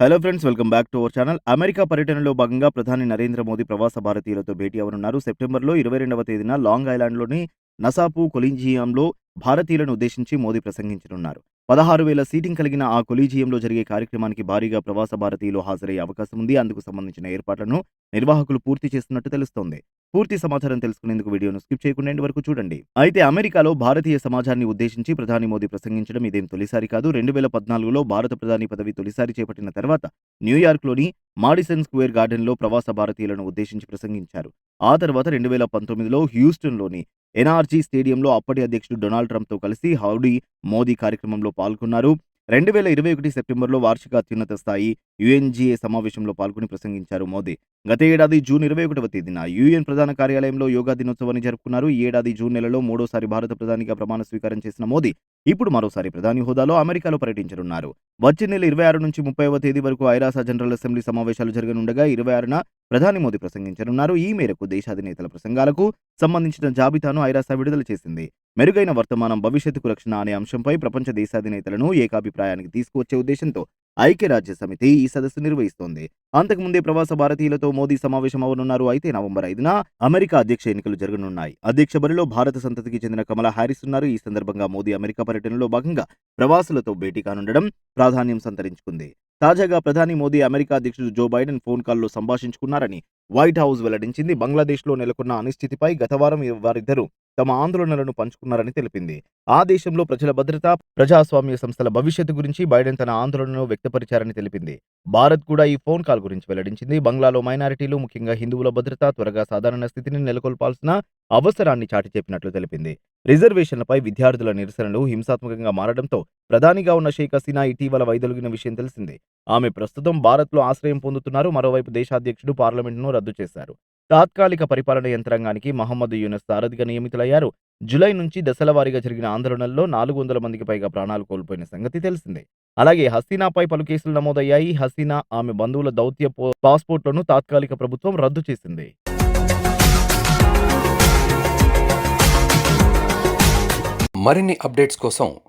Hello friends welcome back to our channel America పర్యటనలో భాగంగా ప్రధాని నరేంద్ర మోదీ ప్రవాస భారతీయులతో భేటీ అవనున్నారు. సెప్టెంబర్లో ఇరవై రెండవ తేదీన లాంగ్ ఐలాండ్లోని నసాపు కొలింజియంలో భారతీయులను ఉద్దేశించి మోదీ ప్రసంగించనున్నారు. పదహారు వేల సీటింగ్ కలిగిన ఆ కొలీజియంలో జరిగే కార్యక్రమానికి భారీగా ప్రవాస భారతీయులు హాజరయ్యే అవకాశం ఉంది. అందుకు సంబంధించిన ఏర్పాట్లను నిర్వాహకులు పూర్తి చేస్తున్నట్టు తెలుస్తోంది. పూర్తి సమాచారం తెలుసుకునేందుకు వీడియోను స్కిప్ చేయకుండా వరకు చూడండి. అయితే అమెరికాలో భారతీయ సమాజాన్ని ఉద్దేశించి ప్రధాని మోదీ ప్రసంగించడం ఇదేం తొలిసారి కాదు. రెండు వేల పద్నాలుగులో భారత ప్రధాని పదవి తొలిసారి చేపట్టిన తర్వాత న్యూయార్క్లోని మాడిసన్ స్క్వేర్ గార్డెన్లో ప్రవాస భారతీయులను ఉద్దేశించి ప్రసంగించారు. ఆ తర్వాత రెండు వేల పంతొమ్మిదిలో హ్యూస్టన్లోని ఎన్ఆర్జీ స్టేడియంలో అప్పటి అధ్యక్షుడు డొనాల్డ్ ట్రంప్తో కలిసి హౌడీ మోదీ కార్యక్రమంలో పాల్గొన్నారు. రెండు వేల ఇరవై ఒకటి సెప్టెంబర్లో వార్షిక అత్యున్నత స్థాయి యుఎన్జీఏ సమావేశంలో పాల్గొని ప్రసంగించారు మోదీ. గత ఏడాది జూన్ ఇరవై ఒకటవ తేదీన యుఎన్ ప్రధాన కార్యాలయంలో యోగా దినోత్సవాన్ని జరుపుకున్నారు. ఈ ఏడాది జూన్ నెలలో మూడోసారి భారత ప్రధానిగా ప్రమాణ స్వీకారం చేసిన మోదీ ఇప్పుడు మరోసారి ప్రధాని హోదాలో అమెరికాలో పర్యటించనున్నారు. వచ్చే నెల ఇరవై ఆరు నుంచి ముప్పైవ తేదీ వరకు ఐరాస జనరల్ అసెంబ్లీ సమావేశాలు జరగనుండగా ఇరవై ఆరున ప్రధాని మోదీ ప్రసంగించనున్నారు. ఈ మేరకు దేశాధినేతల ప్రసంగాలకు సంబంధించిన జాబితాను ఐరాస విడుదల చేసింది. మెరుగైన వర్తమానం భవిష్యత్తుకు రక్షణ అనే అంశంపై ప్రపంచ దేశాధినేతలను ఏకాభిప్రాయానికి తీసుకువచ్చే ఉద్దేశంతో ఐక్యరాజ్య సమితి ఈ సదస్సు నిర్వహిస్తోంది. అంతకుముందే ప్రవాస భారతీయులతో మోదీ సమావేశం అవనున్నారు అయితే నవంబర్ ఐదున అమెరికా అధ్యక్ష ఎన్నికలు జరగనున్నాయి. అధ్యక్ష బరిలో భారత సంతతికి చెందిన కమలా హ్యారిస్ ఉన్నారు. ఈ సందర్భంగా మోదీ అమెరికా పర్యటనలో భాగంగా ప్రవాసులతో భేటీ కానుండడం ప్రాధాన్యం సంతరించుకుంది. తాజాగా ప్రధాని మోదీ అమెరికా అధ్యక్షుడు జో బైడెన్ ఫోన్ కాల్లో సంభాషించుకున్నారని వైట్ హౌస్ వెల్లడించింది. బంగ్లాదేశ్లో నెలకొన్న అనిశ్చితిపై గత వారం వారిద్దరూ తమ ఆందోళనలను పంచుకున్నారని తెలిపింది. ఆ దేశంలో ప్రజల భద్రత ప్రజాస్వామ్య సంస్థల భవిష్యత్తు గురించి బైడెన్ తన ఆందోళనను వ్యక్తపరిచారని తెలిపింది. భారత్ కూడా ఈ ఫోన్ కాల్ గురించి వెల్లడించింది. బంగ్లాలో మైనారిటీలు ముఖ్యంగా హిందువుల భద్రత త్వరగా సాధారణ స్థితిని నెలకొల్పాల్సిన అవసరాన్ని చాటి చెప్పినట్లు తెలిపింది. రిజర్వేషన్లపై విద్యార్థుల నిరసనలు హింసాత్మకంగా మారడంతో ప్రధానిగా ఉన్న షేక్ హసీనా ఇటీవల వైదొలిగిన విషయం తెలిసిందే. ఆమె ప్రస్తుతం భారత్లో ఆశ్రయం పొందుతున్నారు. మరోవైపు దేశాధ్యక్షుడు పార్లమెంటును రద్దు చేశారు. తాత్కాలిక పరిపాలన యంత్రాంగానికి మహమ్మద్ యూనస్ సారథిగా నియమితులయ్యారు. జులై నుంచి దశల వారీగా జరిగిన ఆందోళనల్లో నాలుగు వందల మందికి పైగా ప్రాణాలు కోల్పోయిన సంగతి తెలిసిందే. అలాగే హసీనాపై పలు కేసులు నమోదయ్యాయి. హసీనా ఆమె బంధువుల దౌత్య పాస్పోర్ట్లను తాత్కాలిక ప్రభుత్వం రద్దు చేసింది. మరిన్ని అప్డేట్స్ కోసం